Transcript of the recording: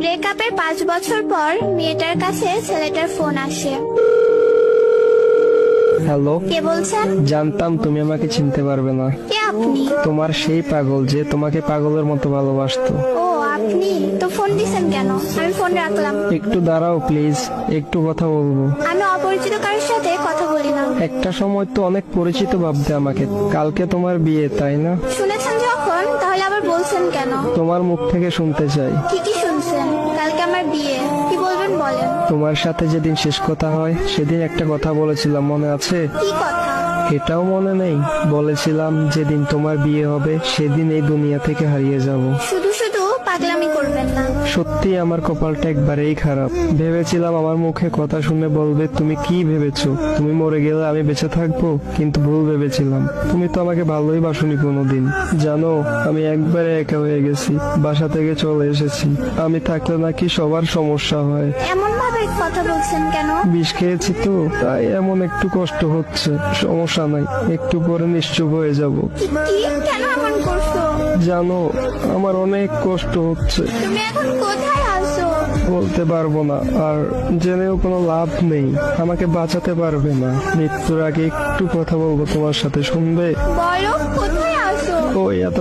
ব্রেকআপের পাঁচ বছর পর মেয়েটার কাছে ছেলেটার ফোন আসে। হ্যালো কে বলছেন? জানতাম তুমি আমাকে চিনতে পারবে না। কে আপনি? তোমার সেই পাগল যে তোমাকে পাগলের মতো ভালোবাসতো। ও আপনি? তো ফোন দিছেন কেন? আমি ফোন রাখলাম। একটু দাঁড়াও প্লিজ একটু কথা বলব। আমি অপরিচিত কারোর সাথে কথা বলি না। একটা সময় তো অনেক পরিচিত ভাবতে আমাকে। কালকে তোমার বিয়ে তাই না? শুনেছেন যখন তাহলে আবার বলছেন কেন? তোমার মুখ থেকে শুনতে চাই। ঠিকই শুনছেন কালকে আমার বিয়ে। কি বলবেন বলেন। তোমার সাথে যেদিন শেষ কথা হয় সেদিন একটা কথা বলেছিলাম মনে আছে? কি কথা? এটাও মনে নেই। বলেছিলাম যেদিন তোমার বিয়ে হবে সেদিন এই দুনিয়া থেকে হারিয়ে যাব। শুধু শুধু পাগলামি করবেন না। সত্যি আমার কপালটা একবারেই খারাপ। ভেবেছিলাম আমার মুখে কথা শুনে বলবে তুমি কি ভেবেছো? তুমি মরে গেলে আমি বেঁচে থাকব? কিন্তু ভুল ভেবেছিলাম। তুমি তো আমাকে ভালোই বাসনি কোনোদিন। জানো আমি একবারে একা হয়ে গেছি। বাসা থেকে চলে এসেছি। আমি থাকলে নাকি সবার সমস্যা হয়। এমন ভাবে কথা বলছেন কেন? বিষ খেয়েছি তো তাই এমন একটু কষ্ট হচ্ছে। সমস্যা নাই একটু পরে নিশ্চুপ হয়ে যাব? কেন এমন জানো আমার অনেক কষ্ট হচ্ছে। তুমি এখন কোথায় আছো? বলতে পারব না আর জেনেও কোনো লাভ নেই। আমাকে বাঁচাতে পারবে না। মৃত্যুর আগে একটু কথা বলব তোমার সাথে শুনবে? বলো কোথায় আছো? ওই এত